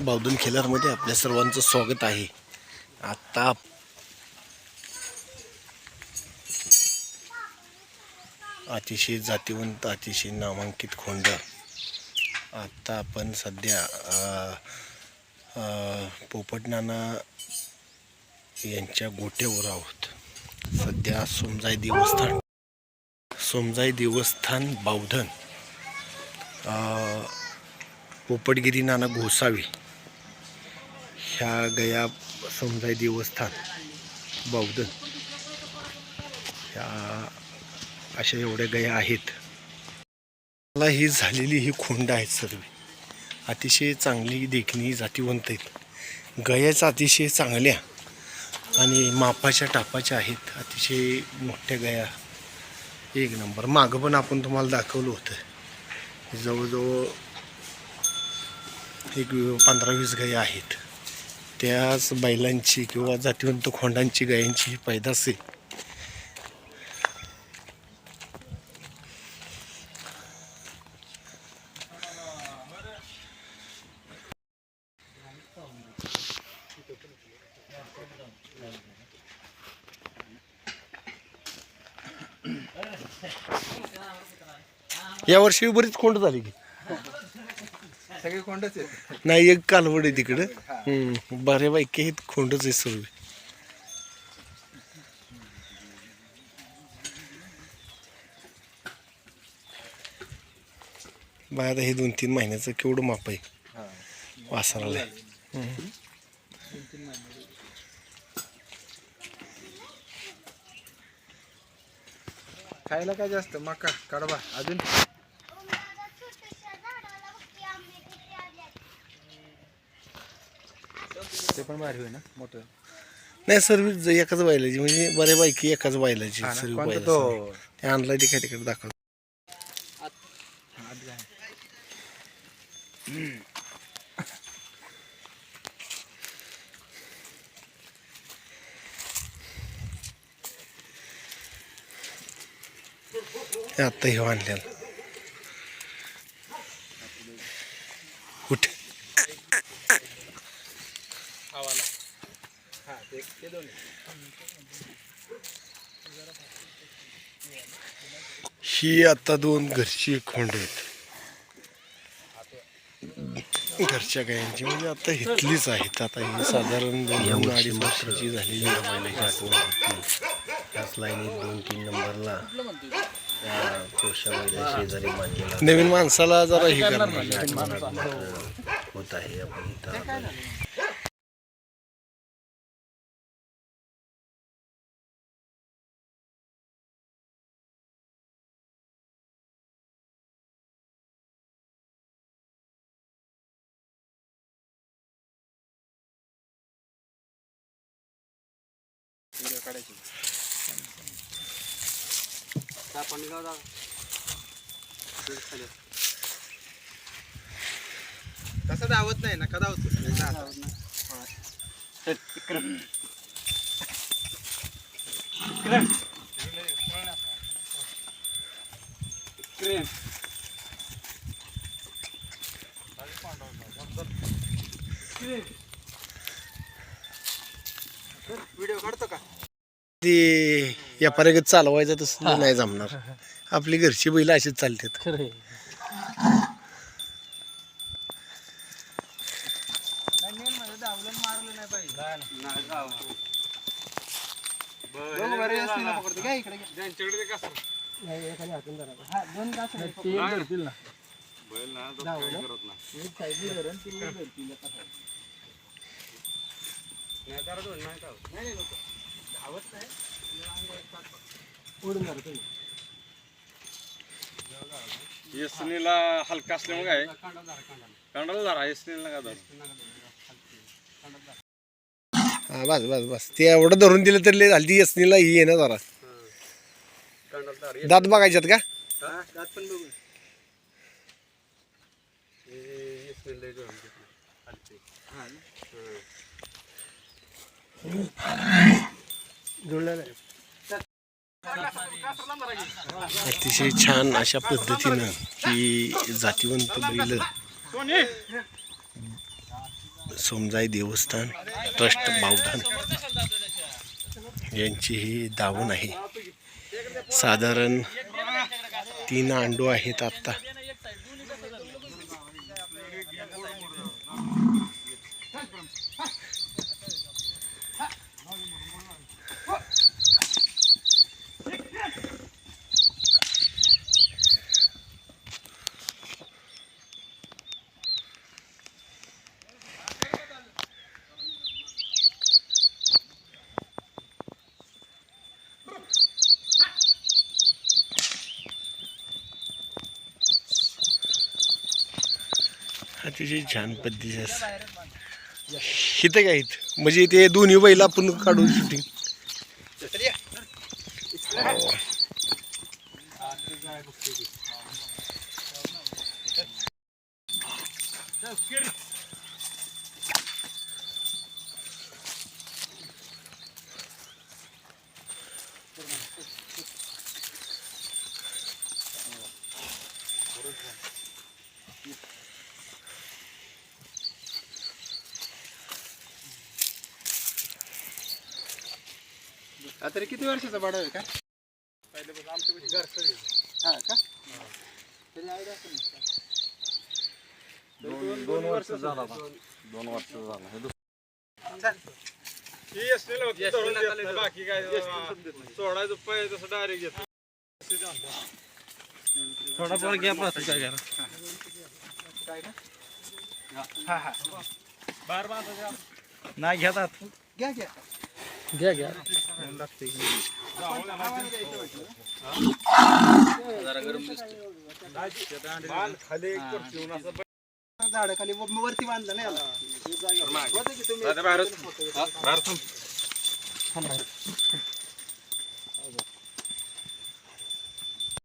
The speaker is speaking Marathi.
बावधन खेलरमध्ये आपल्या सर्वांचं स्वागत आहे. आता अतिशय जातीवंत अतिशय नामांकित खोंड. आता आपण सध्या पोपटनाना यांच्या गोट्यावर आहोत. सध्या सोमजाई देवस्थान सोमजाई देवस्थान बावधन. पोपटगिरी नाना गोसावी. ह्या गया समजाय देवस्थान बौद्ध. ह्या अशा एवढ्या गया आहेत. मला ही झालेली ही खोंड आहेत सर्व अतिशय चांगली देखणी जातीवंत आहेत. गयाच अतिशय चांगल्या आणि मापाच्या टापाच्या आहेत. अतिशय मोठ्या गया. एक नंबर. मागं पण आपण तुम्हाला दाखवलं होतं. जवळजवळ एक पंधरा वीस गया आहेत. त्याच बैलांची किंवा जातीवंत खोंडांची गायींची ही पैदास आहे. यावर्षी बरीच खोंड झाली की. सगळे कोंडच आहेत. नाही एक कालवड आहे तिकडं. हम्म, बऱ्यापैकी हे खोंडच आहे सर्व बाय आता हे दोन तीन महिन्याचं केवढं माप आहे? वासराला. खायला काय जास्त? मका कडबा अजून? ते पण भारी होईल ना? मोठं. नाही सर्व एकाच बैलाची म्हणजे बऱ्यापैकी एकाच बैलाची हा ना? कोणता तो? ते आणलाय ते काय तिकडे दाखव आत? ते आत्ता हे आणलेलं. कुठे हा आता दोन घरची खोंड आहेत. घरच्या गायांची. म्हणजे आता हितलीच आहेत. आता ही साधारण दोन अडीच वर्षाची झालेली त्याच लाईनीत दोन तीन नंबरला शेजारी नवीन माणसाला जरा हे करणार. होत आहे. आपण व्हिडिओ काढायची. तसं धावत नाही ना का धावतो व्हिडिओ काढतो का? ते या पर्यंत चालवायचं तसं नाही जमणार. आपली घरची बैल अशीच चालतात. दोन बरे असतील ना पकडतो. घ्या इकडे घ्या. एसनीला हलका असल्यामुळे काय कांडाला जरा एसनीला का धर हा बस बस बस ते एवढं धरून दिलं तर लय झाली ती यसनीला ही आहे ना जरा दात बघायच्यात का हा, दात पण बघू हा ना? अतिशय छान अशा पद्धतीनं की जातीवंत बैल सोमजाई देवस्थान ट्रस्ट बावधान यांची ही दावण आहे. साधारण तीन आंडू आहेत आत्ता. अतिशय छान पद्धतीचे असं. इथं काय आहेत म्हणजे ते दोन्ही बैल आपण काढून शूटिंग आता रे किती वर्षाचा बाडा आहे का? हा का? तरी idea असेल ना. दोन दोन वर्ष झाला दोन वर्ष झालं. हे. ही होतं. बाकी काय सोडायचं पाय तसं डायरेक्ट घेत थोडा पण गॅप असतो काय करा काय ना हा हा. बार नाही घेतात. घ्या घ्या. घ्या घ्या. खाली एक खुर्ची झाडाखाली वरती बांधलं नाही आला होतं